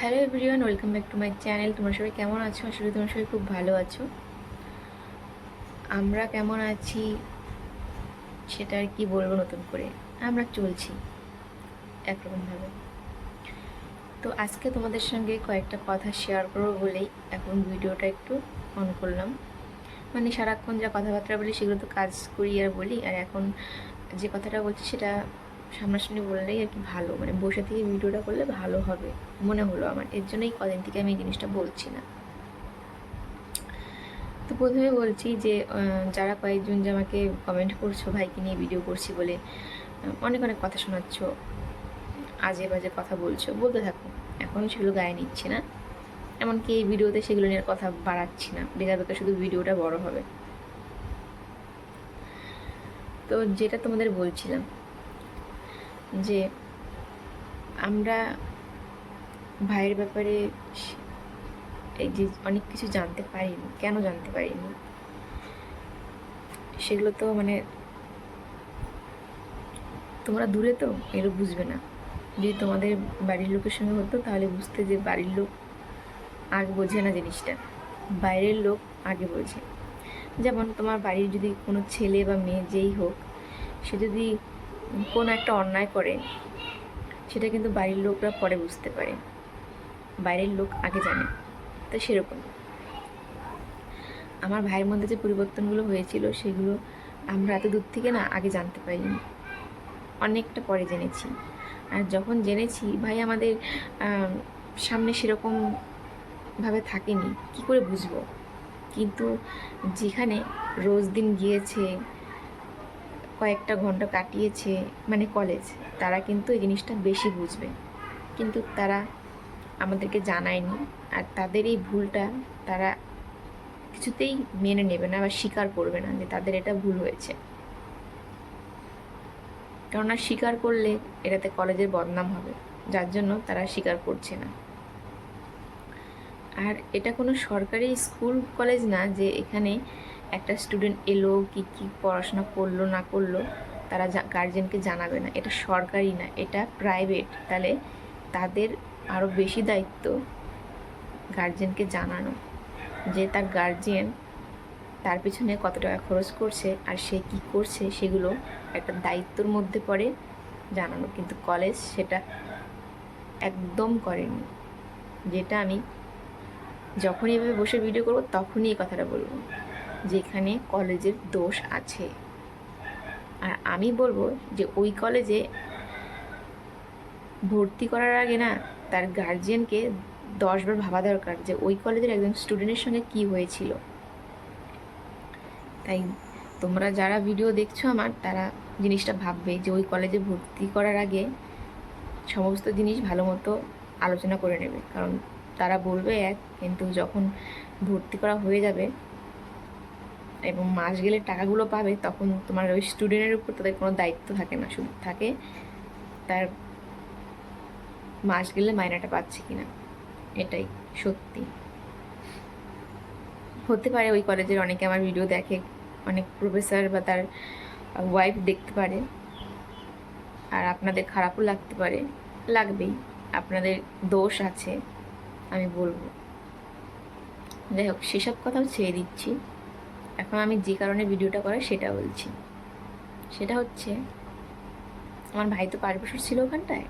Hello everyone, welcome back to my channel. তোমরা সবাই কেমন আছো? আসলে তোমরা সবাই খুব ভালো আছো। আমরা কেমন আছি? সেটা আর কি বলব নতুন করে? আমরা চলছি একরকমভাবে। তো আজকে তোমাদের সঙ্গে কয়েকটা কথা শেয়ার করব বলেই এখন ভিডিওটা একটু অন করলাম। মানে সারাক্ষণ যা কথাবার্তা বলি, সেগুলো তো কাজ করি আর বলি। আর এখন যে কথাটা বলছি, সেটা সামনাসামনি বললেই আর কি ভালো। মানে বসে থেকে ভিডিওটা করলে ভালো হবে, মনে হলো আমার। এর জন্যই কদিন থেকে আমি এই জিনিসটা বলছি না। তো প্রথমে বলছি যে যারা কয়েকজন যে আমাকে কমেন্ট করছ, ভাইকে নিয়ে ভিডিও করছি বলে অনেক অনেক কথা শোনাচ্ছ, আজে বাজে কথা বলছো, বলতে থাকো। এখন সেগুলো গায়ে নিচ্ছি না। এমনকি এই ভিডিওতে সেগুলো নিয়ে কথা বাড়াচ্ছি না। বেকার বেকার শুধু ভিডিওটা বড় হবে। তো যেটা তোমাদের বলছিলাম যে আমরা ভাইয়ের ব্যাপারে এই যে অনেক কিছু জানতে পারিনি, কেন জানতে পারিনি? সেগুলো তো মানে তোমরা দূরে তো এগুলো বুঝবে না। যদি তোমাদের বাড়ির লোকের সঙ্গে হতো, তাহলে বুঝতে যে বাড়ির লোক আগে বোঝে না জিনিসটা। বাইরের লোক আগে বোঝে। যেমন তোমার বাড়ির যদি কোনো ছেলে বা মেয়ে যেই হোক, সে যদি কোনো একটা অন্যায় করে, সেটা কিন্তু বাড়ির লোকরা পরে বুঝতে পারে। বাইরের লোক আগে জানে, তো সেরকম। আমার ভাইয়ের মধ্যে যে পরিবর্তনগুলো হয়েছিল, সেগুলো আমরা এত দূর থেকে না আগে জানতে পারিনি। অনেকটা পরে জেনেছি। আর যখন জেনেছি, ভাই আমাদের সামনে সেরকম ভাবে থাকেনি, কি করে বুঝব? কিন্তু যেখানে রোজ দিন গিয়েছে কয়েকটা ঘণ্টা কাটিয়েছে মানে কলেজ তারা কিন্তু এই জিনিসটা বেশি বুঝবে। কিন্তু তারা আমাদেরকে জানায়নি, আর তাদের এই ভুলটা তারা কিছুতেই মেনে নেবে না বা স্বীকার করবে না যে তাদের এটা ভুল হয়েছে। কেননা স্বীকার করলে এটাতে কলেজের বদনাম হবে, যার জন্য তারা স্বীকার করছে না। আর এটা কোনো সরকারি স্কুল কলেজ না যে এখানে একটা স্টুডেন্ট এলো কি কি পড়াশোনা করল, না করল, তারা গার্জেনকে জানাবে না। এটা সরকারি না, এটা প্রাইভেট তাহলে তাদের আরও বেশি দায়িত্ব গার্জেনকে জানানো। যে তার গার্জিয়ান তার পিছনে কত টাকা খরচ করছে আর সে কি করছে, সেগুলো একটা দায়িত্বর মধ্যে পড়ে জানানো। কিন্তু কলেজ সেটা একদম করেনি। যেটা আমি যখনই এভাবে বসে ভিডিও করব, তখনই এই কথাটা বলব। যেখানে কলেজের দোষ আছে। আর আমি বলব যে ওই কলেজে ভর্তি করার আগে না তার গার্জিয়ানকে দশবার ভাবা দরকার যে ওই কলেজের একজন স্টুডেন্টের সঙ্গে কি হয়েছিল। তাই তোমরা যারা ভিডিও দেখছ আমার, তারা জিনিসটা ভাববে যে ওই কলেজে ভর্তি করার আগে সমস্ত জিনিস ভালো মতো আলোচনা করে নেবে। কারণ তারা বলবে এক, কিন্তু যখন ভর্তি করা হয়ে যাবে এবং মাস গেলে টাকাগুলো পাবে, তখন তোমার ওই স্টুডেন্টের উপর তাদের কোনো দায়িত্ব থাকে না, শুধু থাকে তার মাস গেলে মায়নাটা পাচ্ছে কিনা, এটাই সত্যি। হতে পারে ওই কলেজের অনেকে আমার ভিডিও দেখে, অনেক প্রফেসর বা তার ওয়াইফ দেখতে পারে, আর আপনাদের খারাপও লাগতে পারে, লাগবেই, আপনাদের দোষ আছে, আমি বলব। যাই হোক, সেসব কথাও ছেড়ে দিচ্ছি। এখন আমি যে কারণে ভিডিওটা করে সেটা বলছি। সেটা হচ্ছে, আমার ভাই তো পাঁচ বছর ছিল ওখানটায়।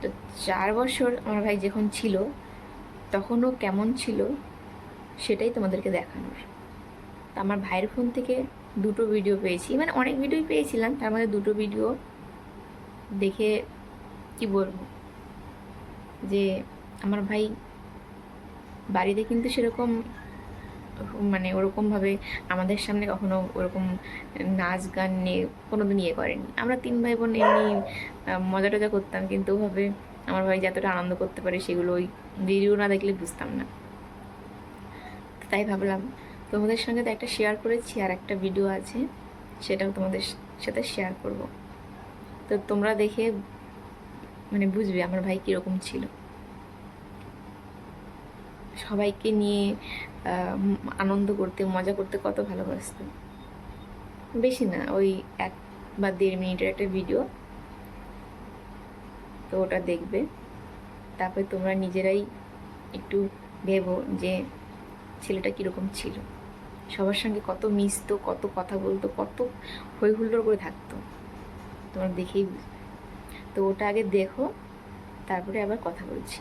তো চার বছর আমার ভাই যখন ছিল তখনও কেমন ছিল সেটাই তোমাদেরকে দেখানোর। তো আমার ভাইয়ের ফোন থেকে দুটো ভিডিও পেয়েছি। মানে অনেক ভিডিওই পেয়েছিলাম, তার মধ্যে দুটো ভিডিও দেখে কি বলব? যে আমার ভাই বাড়িতে কিন্তু সেরকম মানে ওরকমভাবে আমাদের সামনে কখনো ওরকম নাচ গান নিয়ে কোনো দিন ইয়ে করেনি। আমরা তিন ভাই বোন এমনি মজা টজা করতাম কিন্তু ওভাবে আমার ভাই যতটা আনন্দ করতে পারে সেগুলো ওই ভিডিও না দেখলে বুঝতাম না। তাই ভাবলাম তোমাদের সঙ্গে তো একটা শেয়ার করেছি আর একটা ভিডিও আছে, সেটাও তোমাদের সাথে শেয়ার করব। তো তোমরা দেখে মানে বুঝবে আমার ভাই কীরকম ছিল। সবাইকে নিয়ে আনন্দ করতে, মজা করতে কত ভালোবাসতো। বেশি না, ওই এক বা দেড় মিনিটের একটা ভিডিও তো ওটা দেখবে। তারপরে তোমরা নিজেরাই একটু ভেবো যে ছেলেটা কীরকম ছিল। সবার সঙ্গে কত মিশতো, কত কথা বলতো, কত হই হুল্লোড় করে থাকতো। তোমরা দেখেই তো ওটা আগে দেখো, তারপরে আবার কথা বলছি।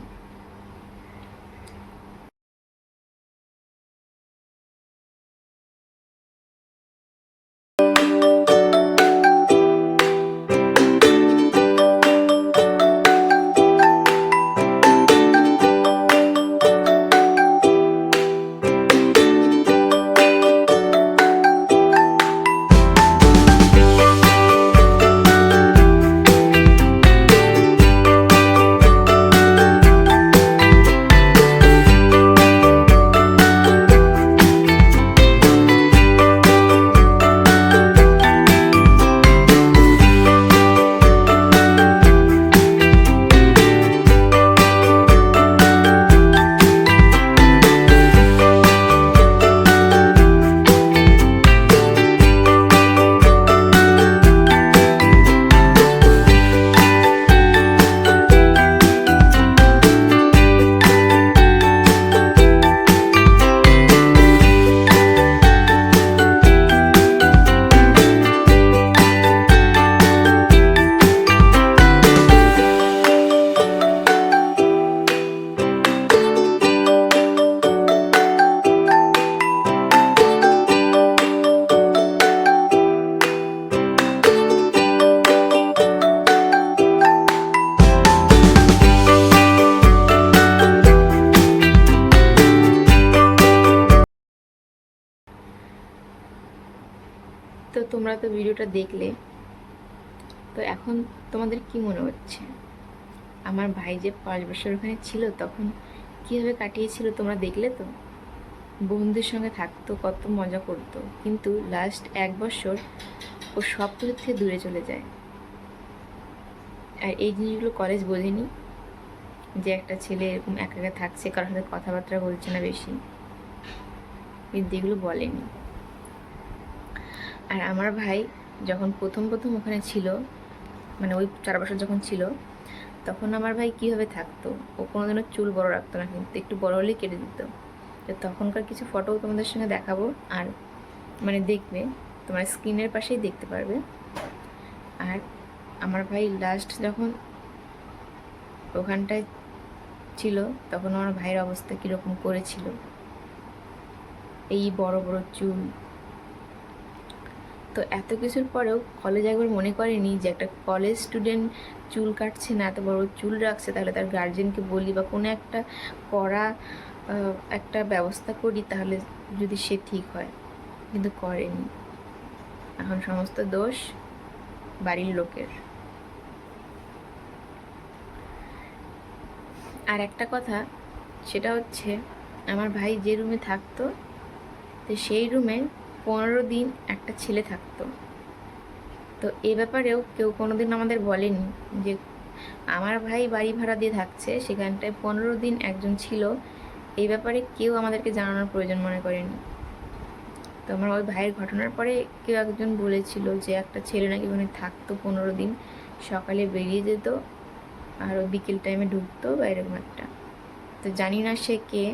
তো তোমরা তো ভিডিওটা দেখলে। তো এখন তোমাদের কি মনে হচ্ছে? আমার ভাই যে পাঁচ বছর ওখানে ছিল, তখন কীভাবে কাটিয়েছিল তোমরা দেখলে তো? বন্ধুদের সঙ্গে থাকতো, কত মজা করতো। কিন্তু লাস্ট এক বছর ও সব কিছু থেকে দূরে চলে যায়। আর এই জিনিসগুলো কলেজ বোঝেনি যে একটা ছেলে এরকম একা একা থাকছে, কারোর সাথে কথাবার্তা বলছে না বেশি। কিন্তু এগুলো বলেনি। আর আমার ভাই যখন প্রথম প্রথম ওখানে ছিল মানে ওই চার বছর যখন ছিল, তখন আমার ভাই কীভাবে থাকতো? ও কোনোদিনও চুল বড় রাখতো না, কিন্তু একটু বড় হলেই কেটে দিত। তো তখনকার কিছু ফটো তোমাদের সঙ্গে দেখাবো, আর মানে দেখবে, তোমার স্ক্রিনের পাশেই দেখতে পারবে। আর আমার ভাই লাস্ট যখন ওখানটায় ছিল, তখন আমার ভাইয়ের অবস্থা কীরকম করেছিল? এই বড় বড় চুল তো এত কিছুর পরেও কলেজ একবার মনে করেনি যে একটা কলেজ স্টুডেন্ট চুল কাটছে না, এত বড় চুল রাখছে, তাহলে তার গার্জেনকে বলি বা কোনো একটা করা একটা ব্যবস্থা করি তাহলে যদি সে ঠিক হয়। কিন্তু করেনি। এখন সমস্ত দোষ বাড়ির লোকের। আর একটা কথা, সেটা হচ্ছে, আমার ভাই যে রুমে থাকতো, তো সেই রুমে পনেরো দিন একটা ছেলে থাকতো। তো এ ব্যাপারেও কেউ কোনো দিন আমাদের বলেনি যে আমার ভাই বাড়ি ভাড়া দিয়ে থাকছে, সেখানটায় পনেরো দিন একজন ছিল। এই ব্যাপারে কেউ আমাদেরকে জানানোর প্রয়োজন মনে করেনি। তো আমার ওই ভাইয়ের ঘটনার পরে কেউ একজন বলেছিল যে একটা ছেলে নাকি ওখানে থাকতো পনেরো দিন, সকালে বেরিয়ে যেত আর ওই বিকেল টাইমে ঢুকতো বা এরকম একটা। তো জানি না সে কে।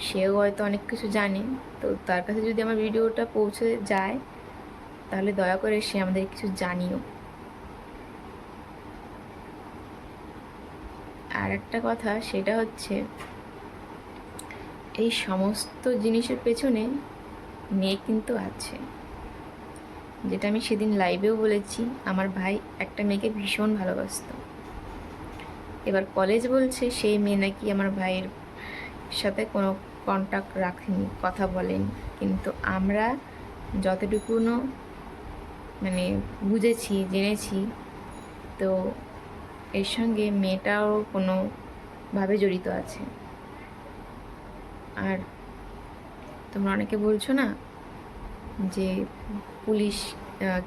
সেও হয়তো অনেক কিছু জানে। তো তার কাছে যদি আমার ভিডিওটা পৌঁছে যায়, তাহলে দয়া করে সে আমাদের কিছু জানিও। আর একটা কথা, সেটা হচ্ছে, এই সমস্ত জিনিসের পেছনে মেয়ে কিন্তু আছে। যেটা আমি সেদিন লাইভেও বলেছি, আমার ভাই একটা মেয়েকে ভীষণ ভালোবাসতো। এবার কলেজ বলছে, সেই মেয়ে নাকি আমার ভাইয়ের সাথে কোনো কন্ট্যাক্ট রাখেনি, কথা বলেনি। কিন্তু আমরা যতটুকুনো মানে বুঝেছি, জেনেছি, তো এর সঙ্গে মেয়েটাও কোনোভাবে জড়িত আছে। আর তোমরা অনেকে বলছো না যে পুলিশ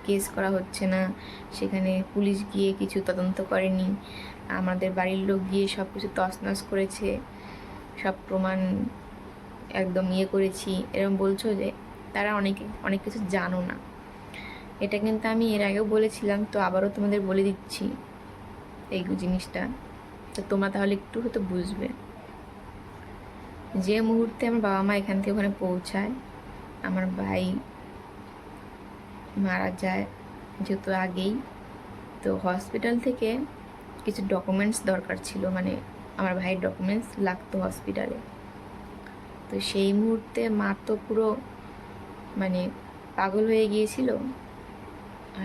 কেস করা হচ্ছে না, সেখানে পুলিশ গিয়ে কিছু তদন্ত করেনি, আমাদের বাড়ির লোক গিয়ে সব কিছু তছনছ করেছে। সব প্রমাণ একদম ইয়ে করেছি। এরকম বলছো যে তারা অনেকে, অনেক কিছু জানো না। এটা কিন্তু আমি এর আগেও বলেছিলাম, তো আবারও তোমাদের বলে দিচ্ছি এই জিনিসটা। তো তোমরা তাহলে একটু হয়তো বুঝবে। যে মুহূর্তে আমার বাবা মা এখান থেকে ওখানে পৌঁছায়, আমার ভাই মারা যায় যেহেতু আগেই, তো হসপিটাল থেকে কিছু ডকুমেন্টস দরকার ছিল মানে আমার ভাইয়ের ডকুমেন্টস লাগতো হসপিটালে তো সেই মুহূর্তে মা তো পুরো মানে পাগল হয়ে গিয়েছিল।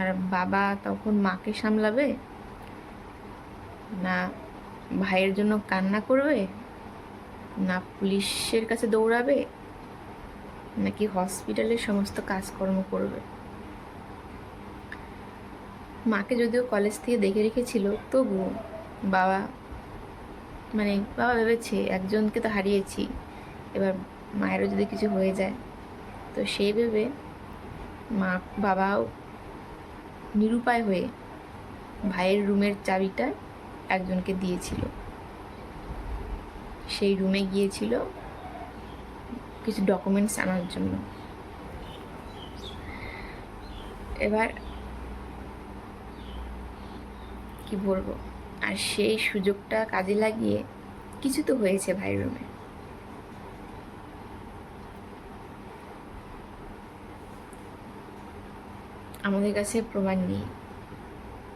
আর বাবা তখন মাকে সামলাবে? না ভাইয়ের জন্য কান্না করবে? না পুলিশের কাছে দৌড়াবে? নাকি হসপিটালের সমস্ত কাজকর্ম করবে? মাকে যদিও কলেজ থেকে দেখে রেখেছিল, তবুও বাবা মানে বাবা ভেবেছে, একজনকে তো হারিয়েছি। এবার মায়েরও যদি কিছু হয়ে যায়। তো সেই ভেবে মা, বাবাও নিরুপায় হয়ে ভাইয়ের রুমের চাবিটা একজনকে দিয়েছিল। সেই রুমে গিয়েছিল কিছু ডকুমেন্টস আনার জন্য। এবার কি বলব? আর সেই সুযোগটা কাজে লাগিয়ে কিছু তো হয়েছে ভাইয়ের রুমে আমাদের কাছে প্রমাণ নেই।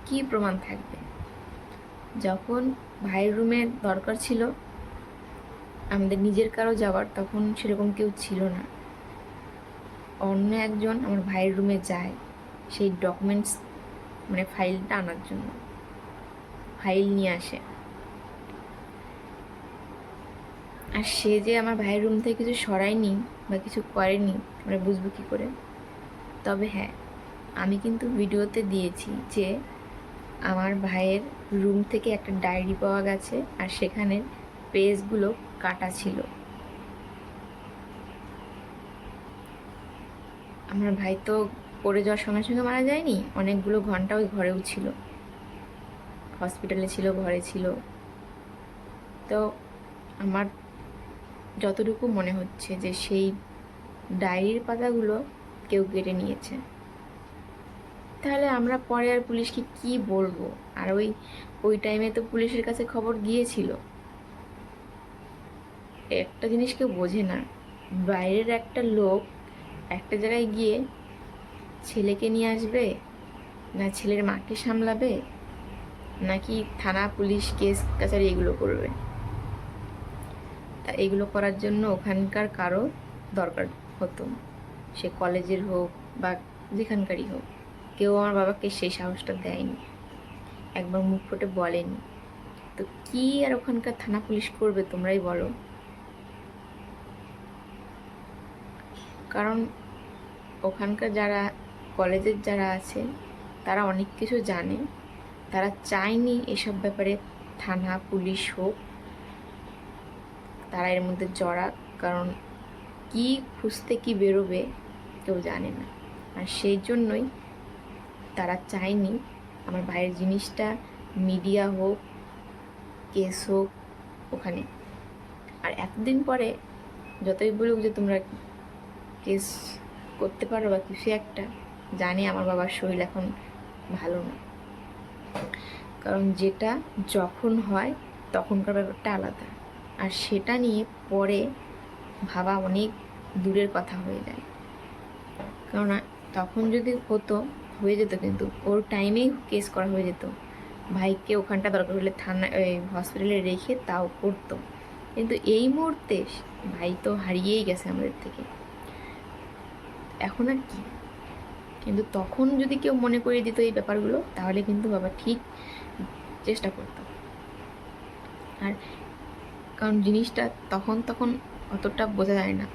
কি প্রমাণ থাকবে? যখন ভাইয়ের রুমে দরকার ছিল, আমাদের নিজের কারও যাওয়ার, তখন সেরকম কেউ ছিল না। অন্য একজন আমার ভাইয়ের রুমে যায়, সেই ডকুমেন্টস মানে ফাইলটা আনার জন্য। ফাইল নিয়ে আসে। আর সে যে আমার ভাইয়ের রুম থেকে কিছু সরায়নি বা কিছু করেনি, আমরা বুঝব কী করে? তবে হ্যাঁ আমি কিন্তু ভিডিওতে দিয়েছি যে আমার ভাইয়ের রুম থেকে একটা ডায়েরি পাওয়া গেছে আর সেখানে পেজগুলো কাটা ছিল। আমার ভাই তো পড়ে যাওয়ার সঙ্গে সঙ্গে মারা যায়নি, অনেকগুলো ঘণ্টা ওই ঘরেও ছিল। হসপিটালে ছিল, ঘরে ছিল। তো আমার যতটুকু মনে হচ্ছে যে সেই ডায়েরির পাতাগুলো কেউ কেটে নিয়েছে। তাহলে আমরা পরে আর পুলিশকে কি বলব? আর ওই ওই টাইমে তো পুলিশের কাছে খবর গিয়েছিল। একটা জিনিস কেউ বোঝে না। বাইরের একটা লোক একটা জায়গায় গিয়ে ছেলেকে নিয়ে আসবে না ছেলের মাকে সামলাবে? নাকি থানা, পুলিশ, কেস, কাছারি এগুলো করবে? তা এগুলো করার জন্য ওখানকার কারও দরকার হতো। সে কলেজের হোক বা যেখানকারই হোক। কেউ আমার বাবাকে সেই সাহসটা দেয়নি। একবার মুখ ফুটে বলেনি। তো কি আর ওখানকার থানা, পুলিশ করবে তোমরাই বলো। কারণ ওখানকার যারা, কলেজের যারা আছে, তারা অনেক কিছু জানে। তারা চায়নি এসব ব্যাপারে থানা, পুলিশ হোক। তারা এর মধ্যে জড়া কারণ কি খুঁজতে কি বেরোবে কেউ জানে না। আর সেই জন্যই তারা চায়নি আমার ভাইয়ের জিনিসটা মিডিয়া হোক, কেস হোক, ওখানে। আর এতদিন পরে যতই বলুক যে তোমরা কেস করতে পারো বা কিছু একটা, জানি আমার বাবার শরীর এখন ভালো না। কারণ যেটা যখন হয় তখনকার ব্যাপারটা আলাদা। আর সেটা নিয়ে পরে ভাবা অনেক দূরের কথা হয়ে যায়। কারণ তখন যদি হতো, হয়ে যেত কিন্তু। ওর টাইমেই কেস করা হয়ে যেত। ভাইকে ওখানটা দরকার হলে থানা হসপিটালে রেখে তাও করতো। কিন্তু এই মুহূর্তে ভাই তো হারিয়েই গেছে আমাদের থেকে। এখন আর কি? কিন্তু তখন যদি কেউ মনে করিয়ে দিত এই ব্যাপারগুলো, তাহলে কিন্তু বাবা ঠিক চেষ্টা করতো। আর কারণ জিনিসটা তখন তখন অতটা বোঝা যায় না।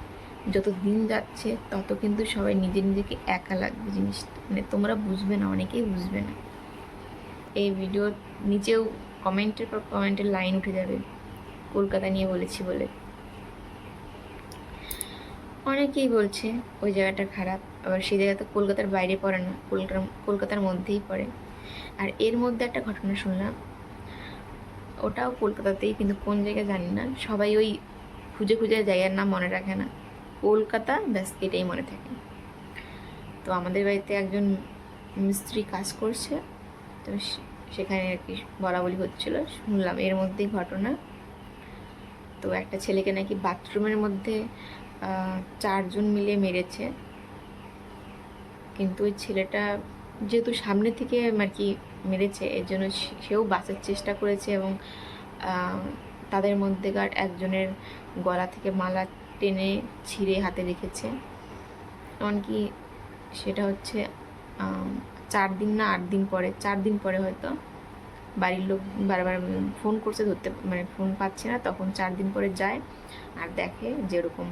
যত দিন যাচ্ছে, তত কিন্তু সবাই নিজে নিজেকে একা লাগবে জিনিসটা। মানে তোমরা বুঝবে না, অনেকেই বুঝবে না। এই ভিডিও নিচেও কমেন্টের পর কমেন্টের লাইন উঠে যাবে। কলকাতা নিয়ে বলেছি বলে। অনেকেই বলছে, ওই জায়গাটা খারাপ। আবার সেই জায়গা তো কলকাতার বাইরে পড়ে না, কলকাতার কলকাতার মধ্যেই পড়ে। আর এর মধ্যে একটা ঘটনা শুনলাম, ওটাও কলকাতাতেই, কিন্তু কোন জায়গায় জানি না, সবাই ওই খুঁজে খুঁজে জায়গার নাম মনে রাখে না, কলকাতা ব্যাস এটাই মনে থাকে। তো আমাদের বাড়িতে একজন মিস্ত্রি কাজ করছে, তো সেখানে আর কি বলা বলি হচ্ছিল, শুনলাম এর মধ্যেই ঘটনা। তো একটা ছেলেকে নাকি বাথরুমের মধ্যে চারজন মিলে মেরেছে। কিন্তু ওই ছেলেটা যেহেতু সামনে থেকে আর কি মেরেছে, এর জন্য সেও বাঁচার চেষ্টা করেছে এবং তাদের মধ্যেকার একজনের গলা থেকে মালা টেনে ছিঁড়ে হাতে রেখেছে। এমনকি সেটা হচ্ছে চার দিন না আট দিন পরে, চার দিন পরে হয়তো বাড়ির লোক বারবার ফোন করছে, ধরতে মানে ফোন পাচ্ছে না, তখন চার দিন পরে যায় আর দেখে যেরকম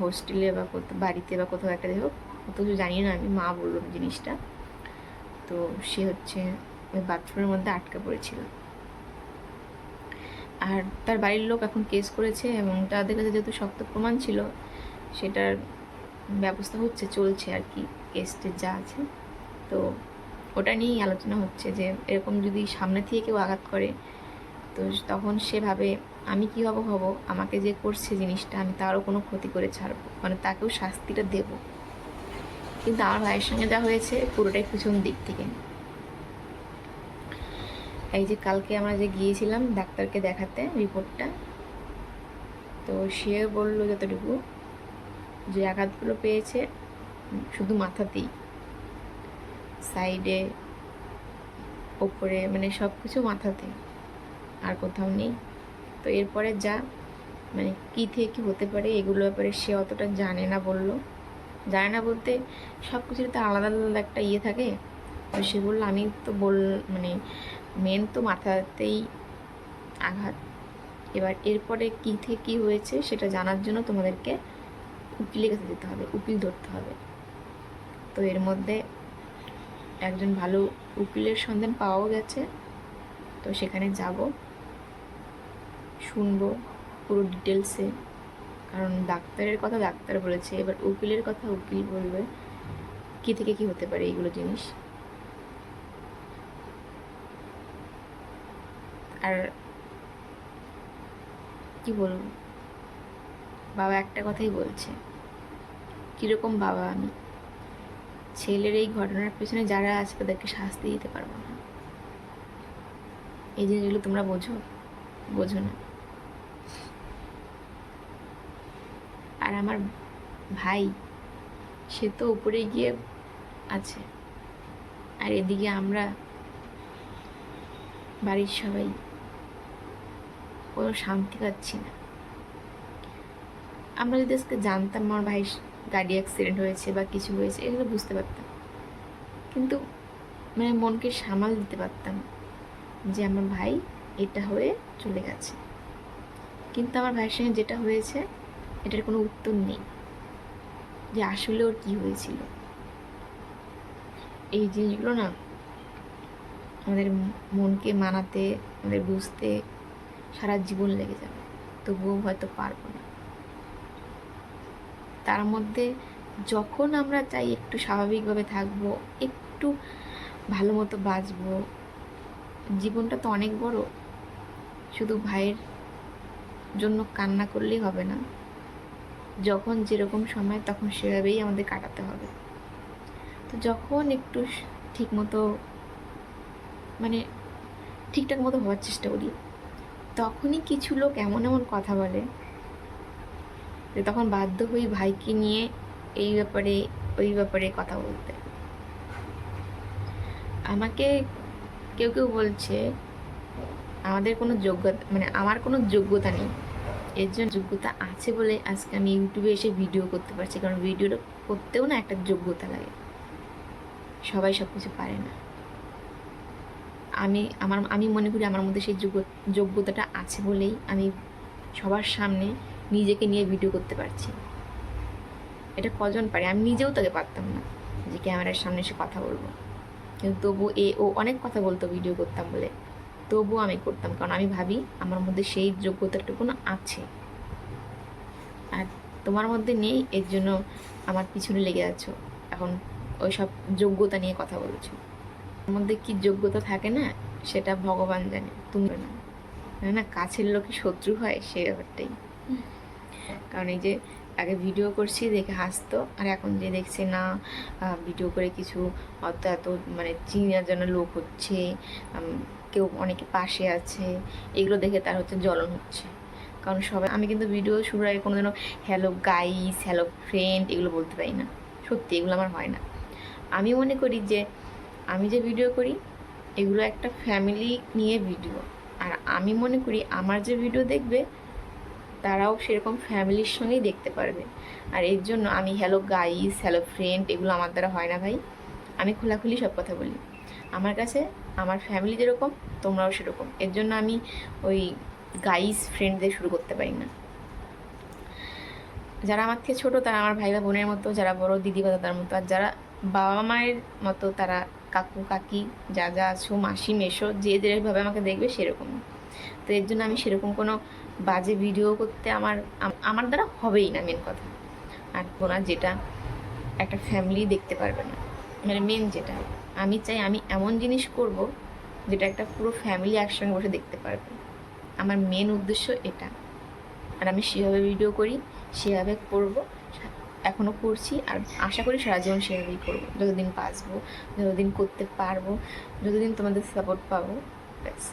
হোস্টেলে বা বাড়িতে বা কোথাও একটা দেখো অত কিছু জানি না, আমি মা বলল জিনিসটা। তো সে হচ্ছে ওই বাথরুমের মধ্যে আটকা পড়েছিল। আর তার বাড়ির লোক এখন কেস করেছে এবং তাদের কাছে যেহেতু শক্ত প্রমাণ ছিল, সেটার ব্যবস্থা হচ্ছে, চলছে আর কি কেসটের যা আছে। তো ওটা নিয়েই আলোচনা হচ্ছে যে এরকম যদি সামনে থেকে কেউ আঘাত করে, তো তখন সে ভাবে, আমি কী হব হব? আমাকে যে করছে জিনিসটা, আমি তারও কোনো ক্ষতি করে ছাড়বো। মানে তাকেও শাস্তিটা দেব। কিন্তু আমার ভাইয়ের সঙ্গে যা হয়েছে পুরোটাই পিছন দিক থেকে। এই যে কালকে আমরা যে গিয়েছিলাম ডাক্তারকে দেখাতে রিপোর্টটা, তো সে বলল যতটুকু যে আঘাতগুলো পেয়েছে শুধু মাথাতেই। সাইডে, ওপরে মানে সব কিছু মাথাতে, আর কোথাও নেই। তো এরপরে যা মানে কী থেকে কী হতে পারে, এগুলো ব্যাপারে সে অতটা জানে না বলল। জানে না বলতে সব কিছুর তো আলাদা আলাদা একটা ইয়ে থাকে। তো সে বলল আমি তো বল মানে মেন তো মাথাতেই আঘাত। এবার এরপরে কী থেকে কী হয়েছে সেটা জানার জন্য তোমাদেরকে উকিলের কাছে যেতে হবে, উকিল ধরতে হবে। তো এর মধ্যে একজন ভালো উকিলের সন্ধান পাওয়াও গেছে। তো সেখানে যাব, শুনব পুরো ডিটেলসে কারণ ডাক্তারের কথা ডাক্তার বলেছে, এবার উকিলের কথা উকিল বলবে। কী থেকে কি হতে পারে এইগুলো জিনিস? আর কি বলব? বাবা একটা কথাই বলছে, কীরকম বাবা আমি? ছেলের এই ঘটনার পেছনে যারা আছে তাদেরকে শাস্তি দিতে পারব না। এই জিনিসগুলো তোমরা বোঝো? বোঝো না। আর আমার ভাই, সে তো উপরে গিয়ে আছে। আর এদিকে আমরা বাড়ির সবাই কোনো শান্তি পাচ্ছি না। আমরা যদি আজকে জানতাম আমার ভাইয়ের গাড়ি অ্যাক্সিডেন্ট হয়েছে বা কিছু হয়েছে, এগুলো বুঝতে পারতাম। কিন্তু মানে মনকে সামাল দিতে পারতাম যে আমার ভাই এটা হয়ে চলে গেছে। কিন্তু আমার ভাইয়ের সঙ্গে যেটা হয়েছে এটার কোনো উত্তর নেই যে আসলে ওর কী হয়েছিল। এই জিনিসগুলো না আমাদের মনকে মানাতে, আমাদের বুঝতে সারা জীবন লেগে যাবে। তবুও হয়তো পারব না। তার মধ্যে যখন আমরা চাই একটু স্বাভাবিকভাবে থাকব, একটু ভালো মতো বাঁচবো, জীবনটা তো অনেক বড়। শুধু ভাইয়ের জন্য কান্না করলেই হবে না। যখন যেরকম সময়, তখন সেভাবেই আমাদের কাটাতে হবে। তো যখন একটু ঠিক মতো মানে ঠিকঠাক মতো হওয়ার চেষ্টা করি, তখনই কিছু লোক এমন এমন কথা বলে যে তখন বাধ্য হই ভাইকে নিয়ে এই ব্যাপারে, ওই ব্যাপারে কথা বলতে। আমাকে কেউ কেউ বলছে, আমাদের কোনো যোগ্যতা মানে আমার কোনো যোগ্যতা নেই। এর জন্য যোগ্যতা আছে বলে আজকে আমি ইউটিউবে এসে ভিডিও করতে পারছি। কারণ ভিডিওটা করতেও না একটা যোগ্যতা লাগে। সবাই সব কিছু পারে না। আমি, আমার, আমি মনে করি আমার মধ্যে সেই যোগ্য, যোগ্যতাটা আছে বলেই আমি সবার সামনে নিজেকে নিয়ে ভিডিও করতে পারছি। এটা কজন পারে? আমি নিজেও তাকে পারতাম না যে ক্যামেরার সামনে এসে কথা বলব। কিন্তু তবু এ, ও অনেক কথা বলতো ভিডিও করতাম বলে। তবুও আমি করতাম, কারণ আমি ভাবি আমার মধ্যে সেই যোগ্যতাটুকুন আছে। আর তোমার মধ্যে নেই, এর জন্য আমার পিছনে লেগে আছো। এখন ওই সব যোগ্যতা নিয়ে কথা বলছো। আমার মধ্যে কি যোগ্যতা থাকে না, সেটা ভগবান জানে, তুমি না না, কাছের লোকে শত্রু হয় সেই ব্যাপারটাই। কারণ এই যে আগে ভিডিও করছি, দেখে হাসতো। আর এখন যে দেখছে, না ভিডিও করে কিছু অত এত মানে চিনার জন্য লোক হচ্ছে কেউ অনেকে পাশে আছে, এগুলো দেখে তার হচ্ছে জ্বলন হচ্ছে। কারণ সবাই, আমি কিন্তু ভিডিও শুরুর আগে কোনো কোনোদিনও হ্যালো গাইস হ্যালো ফ্রেন্ড এগুলো বলতে পারি না। সত্যি, এগুলো আমার হয় না। আমি মনে করি যে, আমি যে ভিডিও করি, এগুলো একটা ফ্যামিলি নিয়ে ভিডিও। আর আমি মনে করি, আমার যে ভিডিও দেখবে তারাও সেরকম ফ্যামিলির সঙ্গেই দেখতে পারবে। আর এর জন্য আমি হ্যালো গাইস হ্যালো ফ্রেন্ড এগুলো আমার দ্বারা হয় না ভাই। আমি খোলাখুলি সব কথা বলি। আমার কাছে আমার ফ্যামিলি যেরকম, তোমরাও সেরকম। এর জন্য আমি ওই গাইস ফ্রেন্ডদের শুরু করতে পারি না। যারা আমার থেকে ছোটো, তারা আমার ভাই বা বোনের মতো, যারা বড় দিদি বা দাদার মতো, আর যারা বাবা মায়ের মতো, তারা কাকু, কাকি, যা যা, আছো, মাসি মেশো যে যেভাবে আমাকে দেখবে সেরকম তো এর জন্য আমি সেরকম কোনো বাজে ভিডিও করতে আমার আমার দ্বারা হবেই না মেন কথা। আর তোরা যেটা একটা ফ্যামিলি দেখতে পারবে না। মানে মেন যেটা, আমি চাই আমি এমন জিনিস করব যেটা একটা পুরো ফ্যামিলি একসঙ্গে বসে দেখতে পারবে। আমার মেন উদ্দেশ্য এটা। আর আমি সেভাবে ভিডিও করি, সেভাবে করব এখনও করছি, আর আশা করি সারা জীবন সেভাবেই করব। যতদিন বাঁচবো, যতদিন করতে পারব, যতদিন তোমাদের সাপোর্ট পাবো, ব্যাস।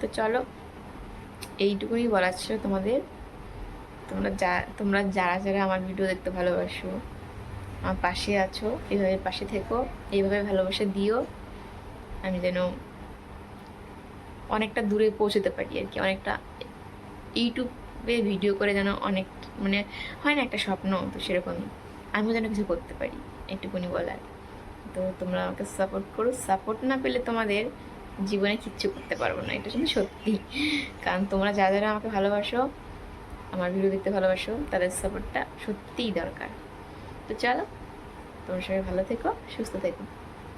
তো চলো এইটুকুনি বলার ছিল তোমাদের। তোমরা যা, তোমরা যারা যারা আমার ভিডিও দেখতে ভালোবাসো, আমার পাশে আছো, এইভাবে পাশে থেকো, এইভাবে ভালোবাসা দিও, আমি যেন অনেকটা দূরে পৌঁছতে পারি আর কি। অনেকটা ইউটিউবে ভিডিও করে যেন অনেক মানে হয় না একটা স্বপ্ন, তো সেরকমই আমিও যেন কিছু করতে পারি, এইটুকুনি বলার। তো তোমরা আমাকে সাপোর্ট করো। সাপোর্ট না পেলে তোমাদের জীবনে কিচ্ছু করতে পারব না, এটা শুধু সত্যি। কারণ তোমরা যা যারা আমাকে ভালোবাসো, আমার ভিডিও দেখতে ভালোবাসো, তাদের সাপোর্টটা সত্যিই দরকার। তো চলো, তোমার সবাই ভালো থেকো, সুস্থ থেকো।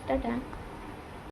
টাটা।